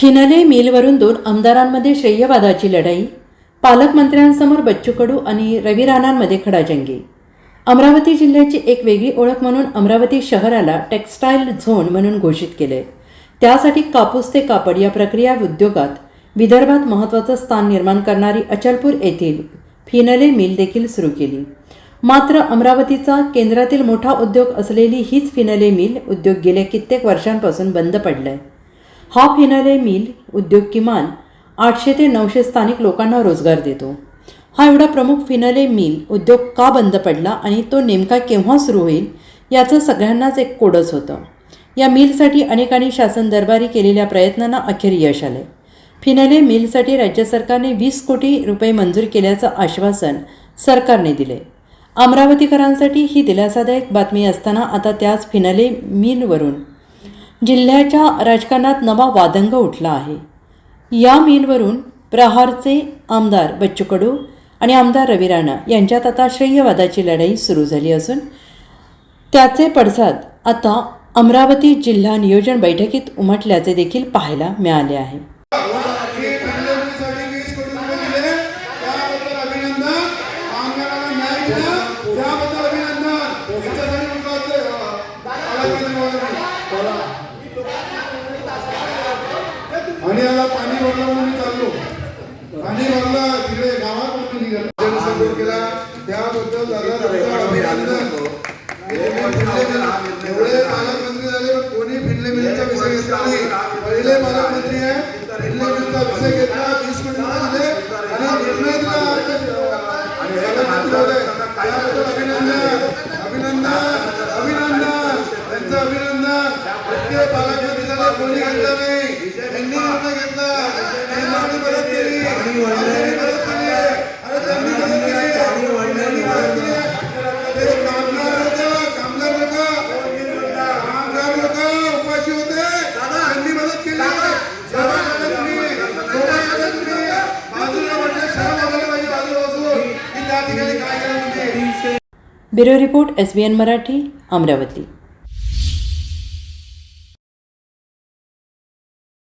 फिनले मिलवरून दोन आमदारांमध्ये श्रेयवादाची लढाई पालकमंत्र्यांसमोर बच्चू कडू आणि रवी राणांमध्ये खडाजंगी. अमरावती जिल्ह्याची एक वेगळी ओळख म्हणून अमरावती शहराला टेक्स्टाईल झोन म्हणून घोषित केले. त्यासाठी कापूस ते कापड या प्रक्रिया उद्योगात विदर्भात महत्त्वाचं स्थान निर्माण करणारी अचलपूर येथील फिनले मिल देखील सुरू केली. मात्र अमरावतीचा केंद्रातील मोठा उद्योग असलेली हीच फिनले मिल उद्योग गेल्या कित्येक वर्षांपासून बंद पडलाय. हा फिनाले मिल उद्योग किमान आठशे ते नऊशे स्थानिक लोकांना रोजगार देतो. हा एवढा प्रमुख फिनाले मिल उद्योग का बंद पडला आणि तो नेमका केव्हा सुरू होईल याचं सगळ्यांनाच एक कोडच होतं. या मिलसाठी अनेकांनी शासन दरबारी केलेल्या प्रयत्नांना अखेर यश आले फिनाले मिलसाठी राज्य सरकारने वीस कोटी रुपये मंजूर केल्याचं आश्वासन सरकारने दिले अमरावतीकरांसाठी ही दिलासादायक बातमी असताना आता त्याच फिनाले मिलवरून जिल्ह्याच्या राजकारणात नवा वादंग उठला आहे. या मेलवरून प्रहारचे आमदार बच्चू कडू आणि आमदार रवी राणा यांच्यात आता श्रेयवादाची लढाई सुरू झाली असून त्याचे पडसाद आता अमरावती जिल्हा नियोजन बैठकीत उमटल्याचे देखील पाहायला मिळाले आहे. Hola फिल्मसाठी वीस कोटी रुपये दिले त्याबद्दल अभिनंदन कामगारांना न्याय दिला त्याबद्दल अभिनंदन याच्यासाठी मुख्यमंत्री, अं, पालकमंत्री महोदयांनी. आणि याला पाणी भरलं म्हणून मी चाललो. पाणी भरलं तिकडे गावात म्हणून निघालं सपोर्ट केला. त्याबद्दल दादा तुमचं अभिनंदन. एवढे पालकमंत्री झाले पण कोणी फिरले मिलचा विषय घेतला नाही. पहिले पालकमंत्री आहे फिरले मिलचा विषय घेतला वीस आणि निर्णय दिला. त्याबद्दल अभिनंदन. अभिनंदन. अभिनंदन. त्यांचं अभिनंदन. प्रत्येक पालकमंत्री झाले कोणी घेतला नाही. त्यांनी बिरो bureau report S B N Marathi Amravati.